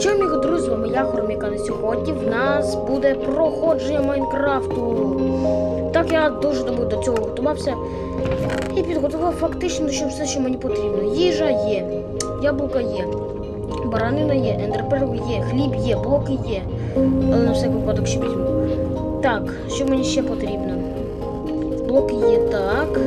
Чому друзі, з вами я Хроміка на сьогодні в нас буде проходження Майнкрафту. Так я дуже добре до цього готувався і підготував фактично що все, що мені потрібно. Їжа є, яблука є, баранина є, ендерперл є, хліб є, блоки є. Але на всякий випадок ще візьму. Так, що мені ще потрібно? Блоки є так.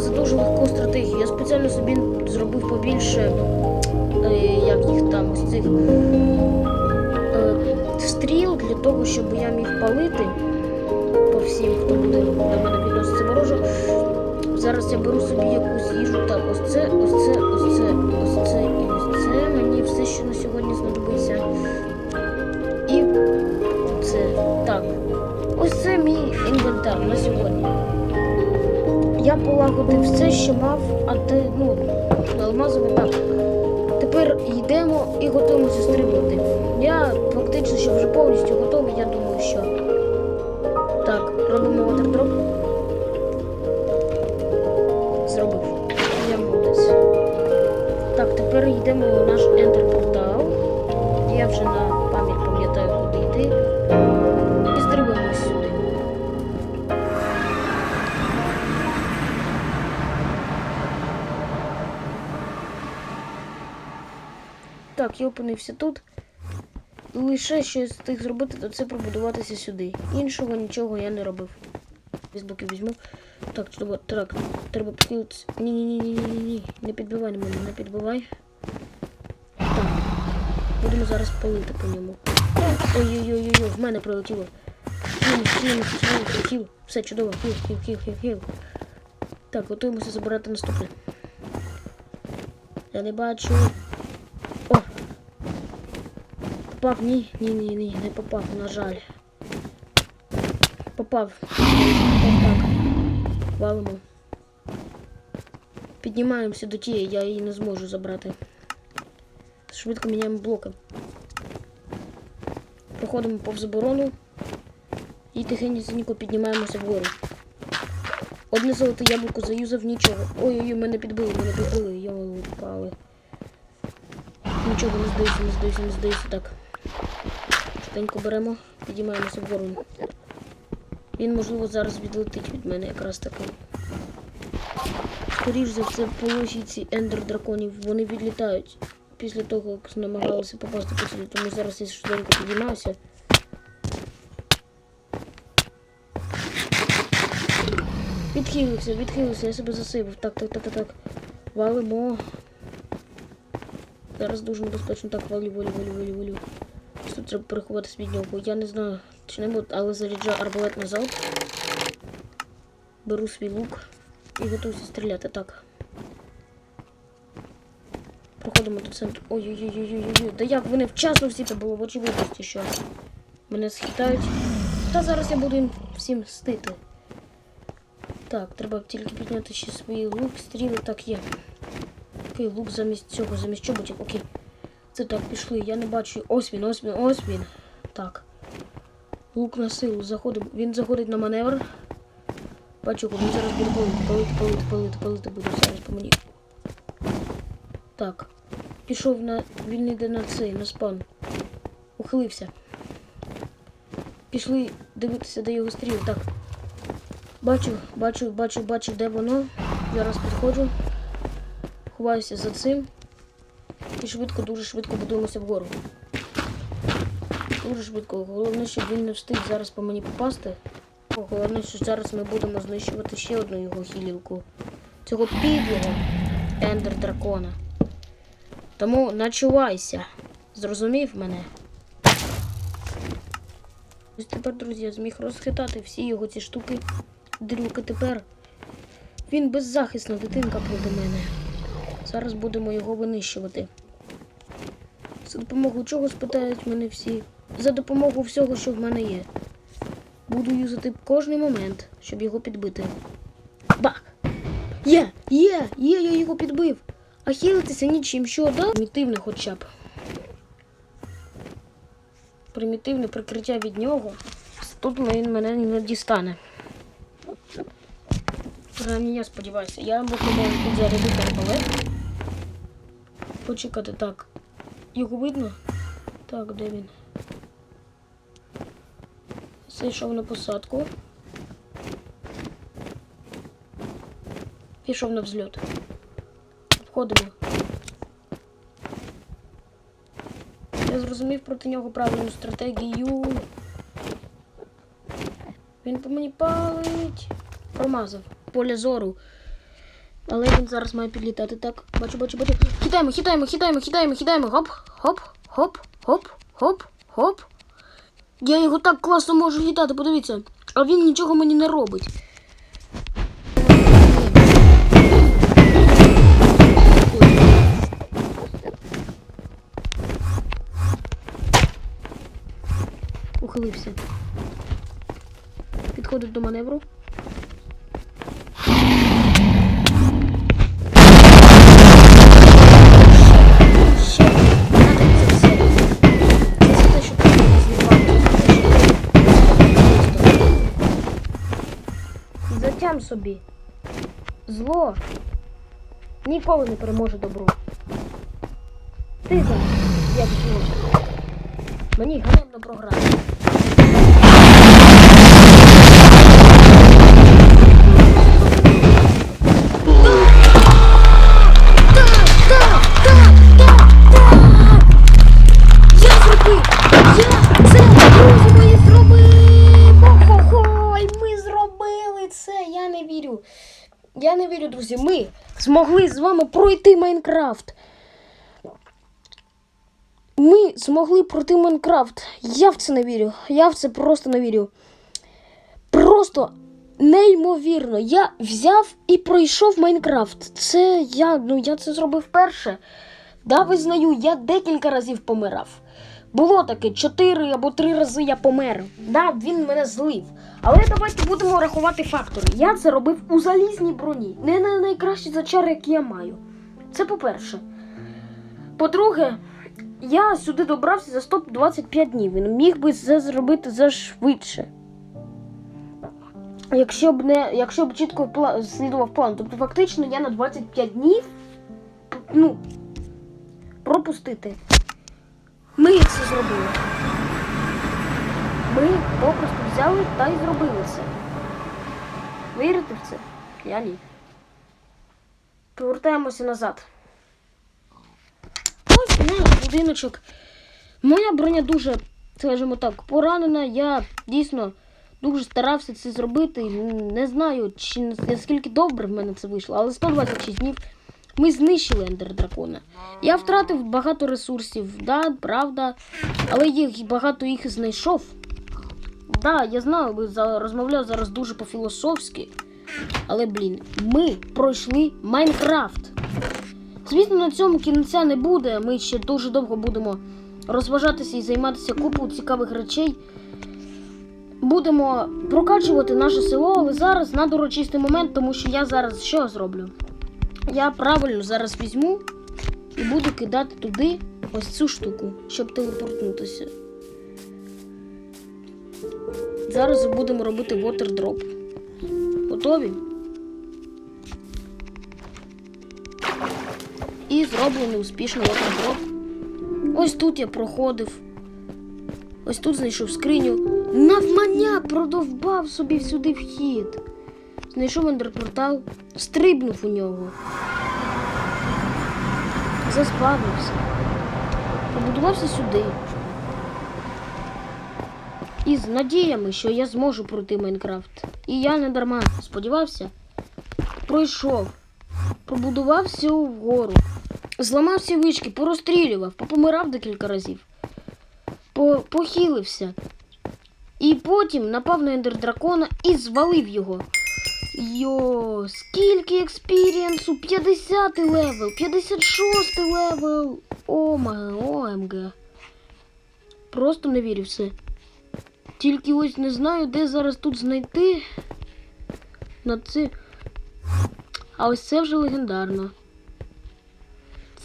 Так, за дуже легку стратегію. Я спеціально собі зробив побільше, е, як їх там, ось цих е, стріл для того, щоб я міг палити по всім, хто буде до мене відноситься ворожо. Зараз я беру собі якусь їжу. Так, ось це, ось це, ось це, ось це і ось це. Мені все, що на сьогодні знадобиться. І це. Так. Ось це мій інвентар на сьогодні. Полагодив все, що мав, а ти, ну, алмазовий так. Тепер йдемо і готуємося стрибнути. Я фактично що вже повністю готовий, я думаю, що. Так, робимо water Так, я опинився тут. Лише що я встиг зробити, то це пробудуватися сюди. Іншого нічого я не робив. З боку візьму. Так, треба, так, треба підхилитися. Ні-ні-ні-ні-ні-ні. Не підбивай мене, не підбивай. Так. Будемо зараз палити по ньому. Ой-ой-ой-ой, в мене прилетіло. Хіл, хіл, хіл, хіл. Все чудово. Хіл, хіл, хіл, хіл, хіл. Так, готуємося забирати наступне. Я не бачу. Попав, ні, ні, ні, ні, не попав, на жаль. Попав. Так. Валимо. Піднімаємося до тієї, я її не зможу забрати. Швидко міняємо блоки. Проходимо повз оборону і тихенько піднімаємося вгору. Одне золоте яблуко заюзав нічого. Ой-ой-ой, мене підбили, мене підбили, його впали. Нічого не здається, не здається, не здається. Так. Швиденько беремо, підіймаємося вгору. Він, можливо, зараз відлетить від мене якраз таки. Скоріш за все, полоші ці ендер драконів, вони відлітають після того, як намагалися попасти по цілі. Тому зараз я швиденько підіймаюся. Відхилився, відхилився, я себе засипав. Так, так, так, так, так. Валимо. Зараз дуже небезпечно. Так, валю, валю, валю, валю, валю. Треба переховатися від нього. Я не знаю, чи не буду, але заряджаю арбалет назад. Беру свій лук і готуюся стріляти. Так. Проходимо до центру. Ой-ой-ой-ой-ой-ой. Да як вони вчасно всі це було в очевидності, що мене схитають. Та зараз я буду їм всім мстити. Так, треба тільки підняти ще свої лук, стріли, так є. Окей, лук замість цього, замість чоботів, окей. Це так, пішли, я не бачу. Ось він, ось він, ось він. Так. Лук на силу, заходимо. Він заходить на маневр. Бачу, він зараз буде палити, палити, палити, палити, палити буде зараз по мені. Так. Пішов на. Він йде на цей, на спан. Ухилився. Пішли дивитися, де його стріл. Так. Бачу, бачу, бачу, бачу, де воно. Зараз підходжу. Ховаюся за цим. Швидко, дуже швидко будуємося вгору. Дуже швидко. Головне, щоб він не встиг зараз по мені попасти. Головне, що зараз ми будемо знищувати ще одну його хілілку. Цього підлого ендер дракона. Тому начувайся. Зрозумів мене? Ось тепер, друзі, я зміг розхитати всі його ці штуки. Дрюки тепер. Він беззахисна дитинка проти мене. Зараз будемо його винищувати. За допомогою чого спитають мене всі? За допомогою всього, що в мене є. Буду юзати кожний момент, щоб його підбити. Бах! Є! Є! Є, я його підбив! А хілитися нічим, що, да? Примітивне хоча б. Примітивне прикриття від нього тут він мене не дістане. Принаймні, я сподіваюся. Я можу тут зарядити арбалет. Почекати, так. Його видно? Так, де він? Зайшов на посадку. Пішов на взльот. Входимо. Я зрозумів проти нього правильну стратегію. Він по мені палить. Промазав. Поле зору. Але він зараз має підлітати. Так, бачу, бачу, бачу. Хитаємо, хитаємо, хитаємо, хитаємо, хитаємо. Гоп, хоп, хоп, хоп, хоп, хоп. Я його так класно можу хитати, подивіться. А він нічого мені не робить. Ухилився. Підходить до маневру. Затям собі. Зло ніколи не переможе добро. Ти зараз, як зло. Мені ганебно програти. Друзі. Ми змогли з вами пройти Майнкрафт. Ми змогли пройти Майнкрафт. Я в це не вірю. Я в це просто не вірю. Просто неймовірно. Я взяв і пройшов Майнкрафт. Це я, ну я це зробив вперше. Да, визнаю, я декілька разів помирав. Було таке, чотири або три рази я помер. Да, він мене злив. Але давайте будемо рахувати фактори. Я це робив у залізній броні. Не на найкращі зачари, які я маю. Це по-перше. По-друге, я сюди добрався за 125 днів. Він міг би це зробити зашвидше. Якщо б не, якщо б чітко пла- слідував план. Тобто фактично я на 25 днів ну, пропустити. Ми це зробили. Ми попросту взяли та й зробили це. Вірите в це? Я ні. Повертаємося назад. Ось наш будиночок. Моя броня дуже, скажімо так, поранена. Я дійсно дуже старався це зробити. Не знаю, чи наскільки добре в мене це вийшло, але 126 днів ми знищили ендер дракона. Я втратив багато ресурсів, да, правда, але їх багато їх знайшов. Да, я знаю, ви за- розмовляв зараз дуже по-філософськи. Але, блін, ми пройшли Майнкрафт. Звісно, на цьому кінця не буде. Ми ще дуже довго будемо розважатися і займатися купою цікавих речей. Будемо прокачувати наше село, але зараз на дорочистий момент, тому що я зараз що зроблю? Я правильно зараз візьму і буду кидати туди ось цю штуку, щоб телепортнутися. Зараз будемо робити water Готові? І зроблений успішно water Ось тут я проходив. Ось тут знайшов скриню. Навмання продовбав собі сюди вхід. Знайшов ендерпортал, стрибнув у нього. Заспавнився. Побудувався сюди. І з надіями, що я зможу пройти Майнкрафт. І я не дарма сподівався. Пройшов. Побудувався вгору. Зламав всі вишки, порозстрілював, попомирав декілька разів. По похилився. І потім напав на ендер дракона і звалив його. Йо, скільки експірієнсу? 50 левел, 56 левел. Ома, ОМГ. Просто не вірю в це. Тільки ось не знаю, де зараз тут знайти. На це. А ось це вже легендарно.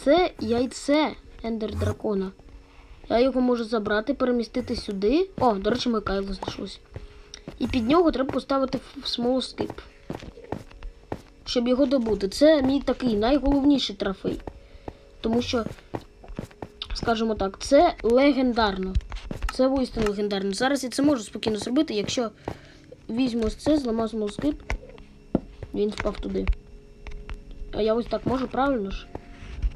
Це яйце Ендер Дракона. Я його можу забрати, перемістити сюди. О, до речі, моє кайло знайшлося. І під нього треба поставити смолоскип. Щоб його добути. Це мій такий найголовніший трофей. Тому що, скажімо так, це легендарно. Це воістину легендарно. Зараз я це можу спокійно зробити, якщо візьму ось це, зламав смолоскип, він впав туди. А я ось так можу, правильно ж?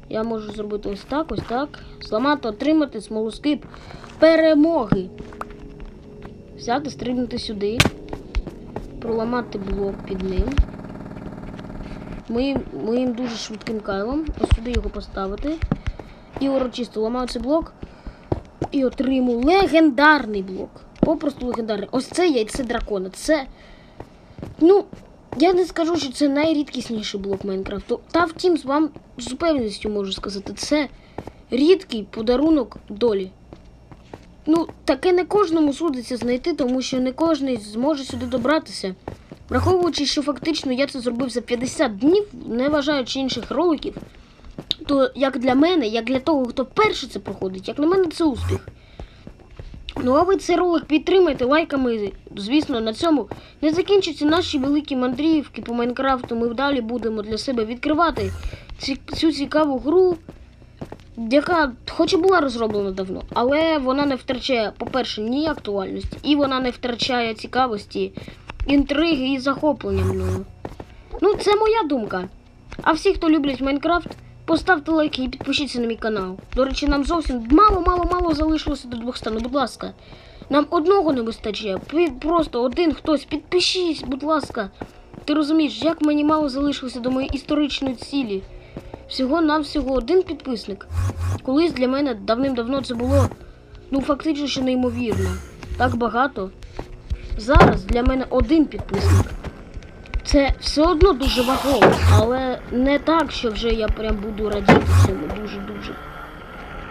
Я можу зробити ось так, ось так. Зламати, отримати смолоскип перемоги. Взяти, стрибнути сюди. Проламати блок під ним. Моїм, моїм дуже швидким кайлом. Ось сюди його поставити. І урочисто ламаю цей блок. І отримую легендарний блок. Попросту легендарний. Ось це яйце дракона. Це. Ну, я не скажу, що це найрідкісніший блок Майнкрафту. Та втім, з вам з упевненістю можу сказати, це рідкий подарунок долі. Ну, таке не кожному судиться знайти, тому що не кожен зможе сюди добратися. Враховуючи, що фактично я це зробив за 50 днів, не вважаючи інших роликів, то як для мене, як для того, хто вперше це проходить, як на мене це успіх. Ну а ви цей ролик підтримайте лайками. Звісно, на цьому не закінчаться наші великі мандрівки по Майнкрафту. Ми далі будемо для себе відкривати цю цікаву гру, яка хоч і була розроблена давно, але вона не втрачає, по-перше, ні актуальності, і вона не втрачає цікавості, інтриги і захоплення мною. Ну, це моя думка. А всі, хто люблять Майнкрафт, поставте лайки і підпишіться на мій канал. До речі, нам зовсім мало-мало-мало залишилося до 200. Ну, будь ласка. Нам одного не вистачає. Просто один хтось, підпишись, будь ласка. Ти розумієш, як мені мало залишилося до моєї історичної цілі. Всього навсього один підписник. Колись для мене давним-давно це було ну фактично що неймовірно. Так багато. Зараз для мене один підписник. Це все одно дуже вагово, але не так, що вже я прям буду радіти цьому дуже-дуже.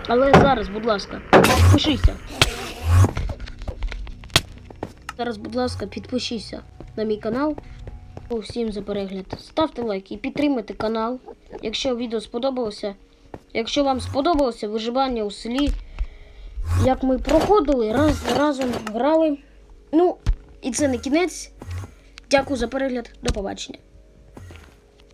Але зараз, будь ласка, підпишися. Зараз, будь ласка, підпишіться на мій канал. О, Всім за перегляд. Ставте лайк і підтримайте канал. Якщо відео сподобалося. Якщо вам сподобалося виживання у селі, як ми проходили, раз разом грали. Ну, і це не кінець. Дякую за перегляд. До побачення.